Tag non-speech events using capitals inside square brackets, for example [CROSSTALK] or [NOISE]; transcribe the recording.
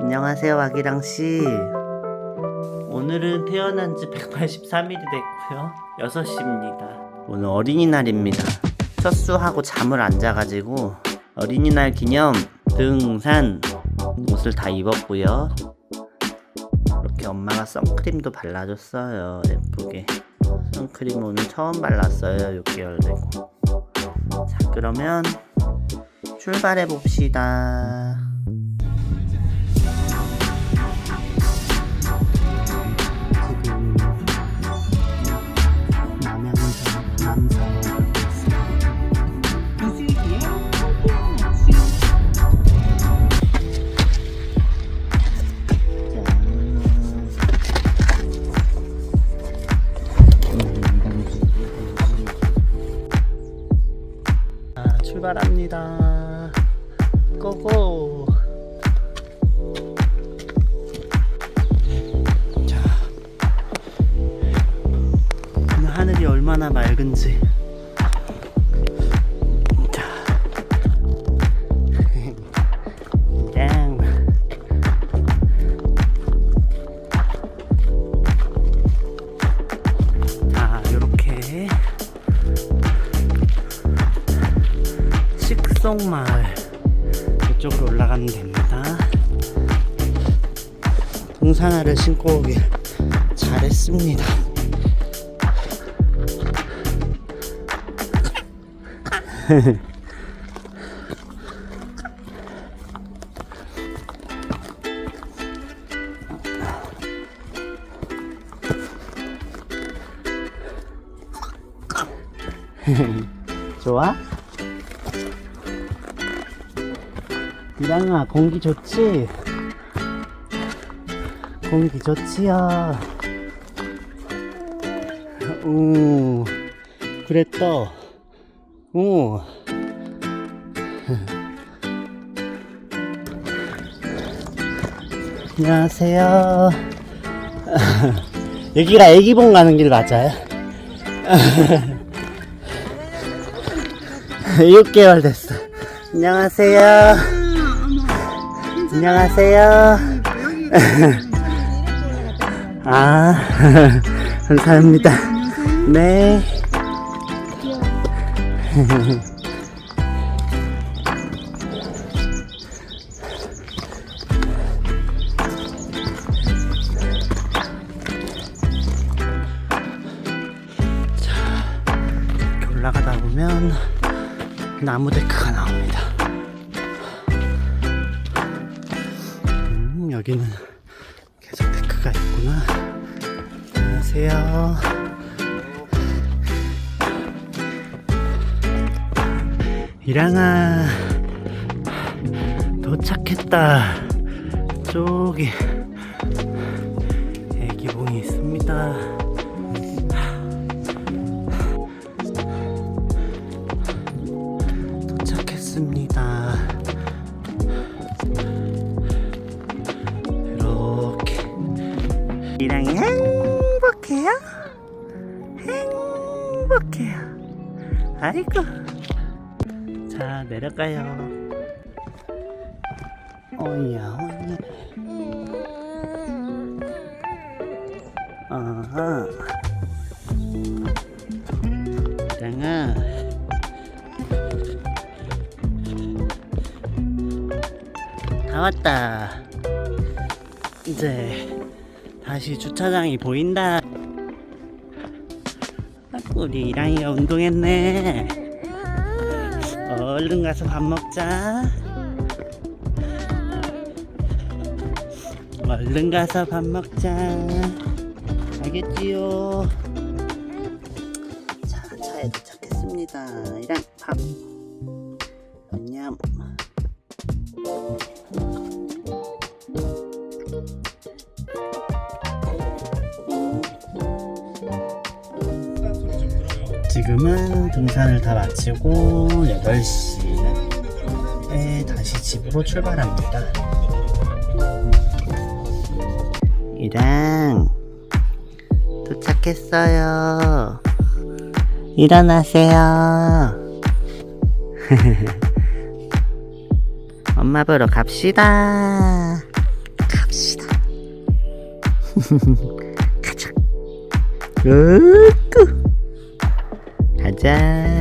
안녕하세요, 와기랑 씨. 오늘은 태어난 지 183일이 됐고요. 6시입니다. 오늘 어린이날입니다. 첫수하고 잠을 안 자가지고 어린이날 기념 등산 옷을 다 입었고요. 이렇게 엄마가 선크림도 발라줬어요. 예쁘게. 선크림 오늘 처음 발랐어요. 6개월 되고. 자, 그러면 출발해 봅시다. 출발합니다. 고고. 자, 오늘 하늘이 얼마나 맑은지. 식송마을 이쪽으로 올라가면 됩니다. 동산화를 신고 오길 잘했습니다. [LAUGHS] 좋아? 이랑아 공기 좋지? 공기 좋지요? 오 그랬다 오 안녕하세요. [LAUGHS] 여기가 애기봉 가는 길 맞아요? [LAUGHS] 6개월 됐어. 안녕하세요 안녕하세요. [LAUGHS] 아, [LAUGHS] 감사합니다. 네. [LAUGHS] 자, 이렇게 올라가다 보면 나무 데크가 나옵니다. 여기는 계속 데크가 있구나. 안녕하세요. 이랑아, 도착했다. 저기, 애기봉이 있습니다. 이랑이 행복해요? 행복해요. 아이고. 자 내려가요. 어이야 어이. 아하. 이랑아. 다 왔다. 이제 다시 주차장이 보인다. 아, 우리 이랑이가 운동했네. 얼른 가서 밥 먹자. 얼른 가서 밥 먹자. 알겠지요? 자, 차에 도착했습니다. 이랑 밥. 안녕. 지금은 등산을 다 마치고 8시에 다시 집으로 출발합니다. 이랑 도착했어요. 일어나세요. [LAUGHS] 엄마 보러 갑시다. 갑시다. [LAUGHS] 가자. 으 끄. 가자.